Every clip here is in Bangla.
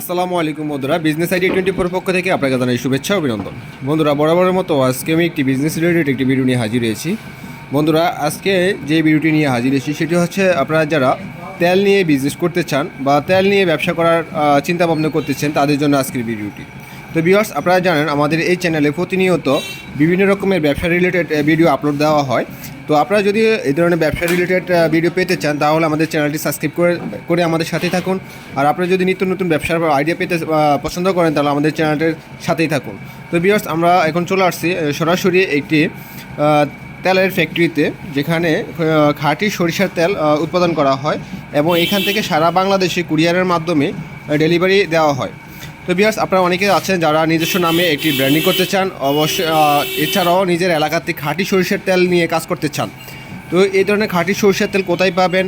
আসসালামু আলাইকুম বন্ধুরা বিজনেস আইডি টোয়েন্টি ফোর পক্ষ থেকে আপনাকে জানাই শুভেচ্ছা, অভিনন্দন। বন্ধুরা, বরাবরের মতো আজকে আমি একটি বিজনেস রিলেটেড একটি ভিডিও নিয়ে হাজির হয়েছি। বন্ধুরা, আজকে যে ভিডিওটি নিয়ে হাজির হয়েছি, সেটি হচ্ছে আপনারা যারা তেল নিয়ে বিজনেস করতে চান বা তেল নিয়ে ব্যবসা করার চিন্তা ভাবনা করতেছেন, তাদের জন্য আজকের ভিডিওটি তো ভিউয়ার্স আপনারা জানেন, আমাদের এই চ্যানেলে প্রতিনিয়ত বিভিন্ন রকমের ব্যবসা রিলেটেড ভিডিও আপলোড দেওয়া হয়। তো আপনারা যদি এই ধরনের ব্যবসা রিলেটেড ভিডিও পেতে চান, তাহলে আমাদের চ্যানেলটি সাবস্ক্রাইব করে করে আমাদের সাথেই থাকুন। আর আপনারা যদি নিত্য নতুন ব্যবসার আইডিয়া পেতে পছন্দ করেন, তাহলে আমাদের চ্যানেলটির সাথেই থাকুন। তো ভিউয়ার্স আমরা এখন চলে আসছি সরাসরি একটি তেলের ফ্যাক্টরিতে যেখানে খাঁটি সরিষার তেল উৎপাদন করা হয় এবং এখান থেকে সারা বাংলাদেশে কুরিয়ারের মাধ্যমে ডেলিভারি দেওয়া হয়। তো বিয়ার্স আপনারা অনেকে আছেন যারা নিজস্ব নামে একটি ব্র্যান্ডিং করতে চান। অবশ্যই এছাড়াও নিজের এলাকাতে খাঁটি সরিষার তেল নিয়ে কাজ করতে চান। তো এই ধরনের খাঁটি সরিষার তেল কোথায় পাবেন?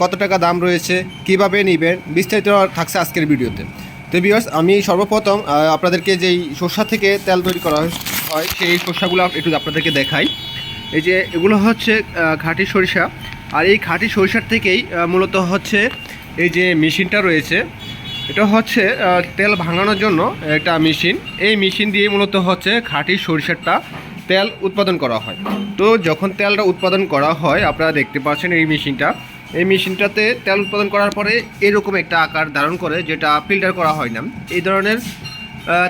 কত টাকা দাম রয়েছে? কীভাবে নেবেন? বিস্তারিত থাকছে আজকের ভিডিওতে। তো বিয়ার্স আমি সর্বপ্রথম আপনাদেরকে যেই সর্ষা থেকে তেল তৈরি করা হয়, সেই সর্ষাগুলো একটু আপনাদেরকে দেখাই। এই যে, এগুলো হচ্ছে খাঁটি সরিষা। আর এই খাঁটি সরিষার থেকেই মূলত হচ্ছে এই যে মেশিনটা রয়েছে এটা হচ্ছে তেল ভাঙানোর জন্য একটা মেশিন। এই মেশিন দিয়ে মূলত হচ্ছে খাঁটি সরিষারটা তেল উৎপাদন করা হয়। তো যখন তেলটা উৎপাদন করা হয়, আপনারা দেখতে পাচ্ছেন এই মেশিনটা। এই মেশিনটাতে তেল উৎপাদন করার পরে এরকম একটা আকার ধারণ করে যেটা ফিল্টার করা হয় না। এই ধরনের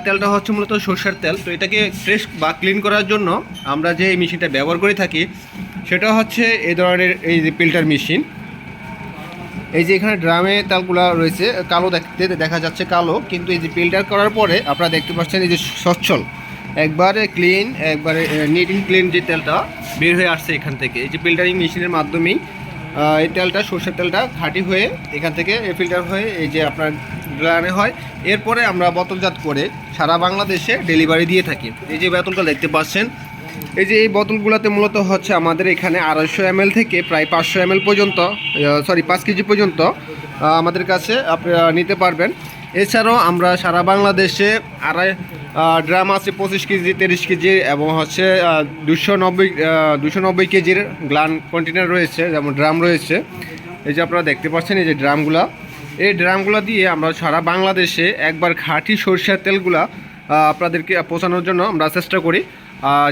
তেলটা হচ্ছে মূলত সর্ষের তেল। তো এটাকে ফ্রেশ বা ক্লিন করার জন্য আমরা যে এই মেশিনটা ব্যবহার করে থাকি, সেটা হচ্ছে এই ধরনের এই যে ফিল্টার মেশিন। এই যে এখানে ড্রামে তেলগুলো রয়েছে, কালো দেখতে দেখা যাচ্ছে কালো, কিন্তু এই যে ফিল্টার করার পরে আপনারা দেখতে পাচ্ছেন এই যে সচ্ছল। একবারে ক্লিন একবারে নিট ইন ক্লিন যে তেলটা বের হয়ে আসছে এখান থেকে। এই যে ফিল্টারিং মেশিনের মাধ্যমেই এই তেলটা, সর্ষের তেলটা খাঁটি হয়ে এখান থেকে ফিল্টার হয়ে এই যে আপনার গ্লানে হয়। এরপরে আমরা বোতলজাত করে সারা বাংলাদেশে ডেলিভারি দিয়ে থাকি। এই যে বোতলটা দেখতে পাচ্ছেন এই যে এই বোতলগুলোতে মূলত হচ্ছে আমাদের এখানে আড়াইশো এম থেকে প্রায় পাঁচশো এম পর্যন্ত সরি পাঁচ কেজি পর্যন্ত আমাদের কাছে আপনারা নিতে পারবেন। এছাড়াও আমরা সারা বাংলাদেশে আড়াই ড্রাম আছে পঁচিশ কেজি, তিরিশ কেজি এবং হচ্ছে দুশো নব্বই দুশো নব্বই কেজির গ্লান কন্টেনার রয়েছে, যেমন ড্রাম রয়েছে। এই যে আপনারা দেখতে পাচ্ছেন এই যে ড্রামগুলা। এই ড্রামগুলো দিয়ে আমরা সারা বাংলাদেশে একবার খাঁটি সরষের তেলগুলা আপনাদেরকে পৌঁছানোর জন্য আমরা চেষ্টা করি।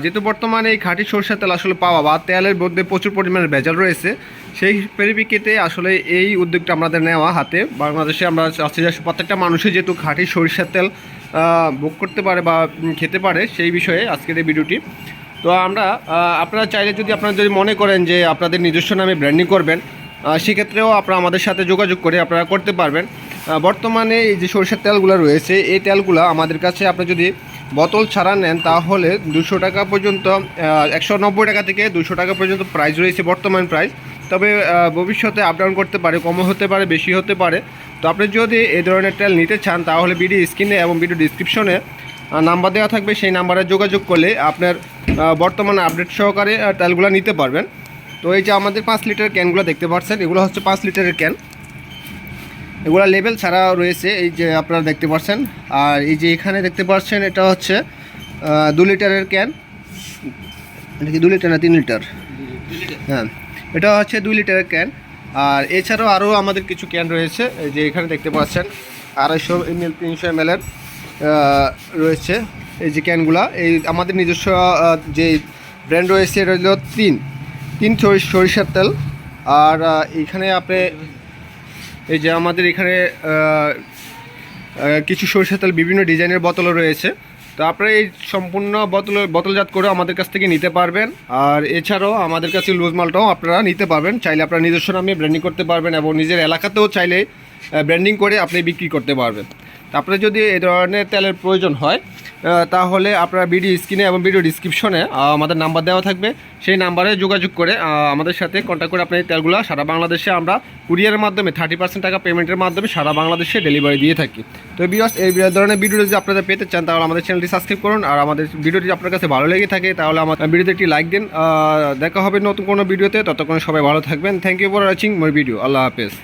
যেহেতু বর্তমানে এই খাঁটি সরষের তেল আসলে পাওয়া বা তেলের মধ্যে প্রচুর পরিমাণে ভেজাল রয়েছে, সেই পরিপ্রেক্ষিতে আসলে এই উদ্যোগটা আমাদের নেওয়া হাতে। বাংলাদেশে আমরা চাচ্ছি যে প্রত্যেকটা মানুষই যেহেতু খাঁটি সরিষার তেল ভোগ করতে পারে বা খেতে পারে, সেই বিষয়ে আজকের এই ভিডিওটি। তো আমরা আপনারা চাইলে যদি আপনারা যদি মনে করেন যে আপনাদের নিজস্ব নামে ব্র্যান্ডিং করবেন সেক্ষেত্রেও আপনারা আমাদের সাথে যোগাযোগ করে আপনারা করতে পারবেন। বর্তমানে এই যে সরষের তেলগুলো রয়েছে, এই তেলগুলো আমাদের কাছে আপনি যদি বোতল ছাড়া নেন, তাহলে দুশো টাকা পর্যন্ত একশো নব্বই টাকা থেকে দুশো টাকা পর্যন্ত প্রাইস রয়েছে বর্তমান প্রাইস তবে ভবিষ্যতে আপ ডাউন করতে পারে, কমও হতে পারে, বেশি হতে পারে। তো আপনি যদি এই ধরনের তেল নিতে চান, তাহলে ভিডিও স্ক্রিনে এবং ভিডিও ডিসক্রিপশনে নাম্বার দেওয়া থাকবে। সেই নাম্বারে যোগাযোগ করলে আপনার বর্তমানে আপডেট সহকারে তেলগুলো নিতে পারবেন। তো এই যে আমাদের পাঁচ লিটার ক্যানগুলো দেখতে পাচ্ছেন, এগুলো হচ্ছে পাঁচ লিটারের ক্যান এগুলো লেভেল ছাড়া রয়েছে, এই যে আপনারা দেখতে পাচ্ছেন। আর এই যে এখানে দেখতে পাচ্ছেন, এটা হচ্ছে দু লিটারের ক্যান এটা কি দু লিটার না তিন লিটার? হ্যাঁ এটা হচ্ছে দুই লিটারের ক্যান আর এছাড়াও আরও আমাদের কিছু ক্যান রয়েছে যে এখানে দেখতে পাচ্ছেন, আড়াইশো এম এল তিনশো এম এর রয়েছে এই যে ক্যানগুলা এই আমাদের নিজস্ব যে ব্র্যান্ড রয়েছে, এটা হলো তিন। তিন সরি- সরিষার তেল। আর এখানে আপনি এই যে আমাদের এখানে কিছু সরিষার তেল, বিভিন্ন ডিজাইনের বোতলও রয়েছে। তো আপনারা এই সম্পূর্ণ বোতল, বোতলজাত করে আমাদের কাছ থেকে নিতে পারবেন। আর এছাড়াও আমাদের কাছে লুজ মালটাও আপনারা নিতে পারবেন। চাইলে আপনারা নিজস্ব নামে ব্র্যান্ডিং করতে পারবেন এবং নিজের এলাকাতেও চাইলে ব্র্যান্ডিং করে আপনি বিক্রি করতে পারবেন। আপনার যদি এই ধরনের তেলের প্রয়োজন হয় তাহলে আপনারা ভিডিও স্ক্রিনে এবং ভিডিও ডিসক্রিপশনে আমাদের নাম্বার দেওয়া থাকবে। সেই নাম্বারে যোগাযোগ করে আমাদের সাথে কন্ট্যাক্ট করে আপনি এই তেলগুলো সারা বাংলাদেশে আমরা কুরিয়ারের মাধ্যমে থার্টি পার্সেন্ট টাকা পেমেন্টের মাধ্যমে সারা বাংলাদেশে ডেলিভারি দিয়ে থাকি। তো বিয়াস এই ধরনের ভিডিও যদি আপনারা পেতে চান, তাহলে আমাদের চ্যানেলটি সাবস্ক্রাইব করুন। আর আমাদের ভিডিওটি আপনার কাছে ভালো লেগে থাকে, তাহলে আমার ভিডিওতে একটি লাইক দিন। দেখা হবে নতুন কোনো ভিডিওতে ততক্ষণ সবাই ভালো থাকবেন। Thank you for watching my video আল্লাহ হাফেজ।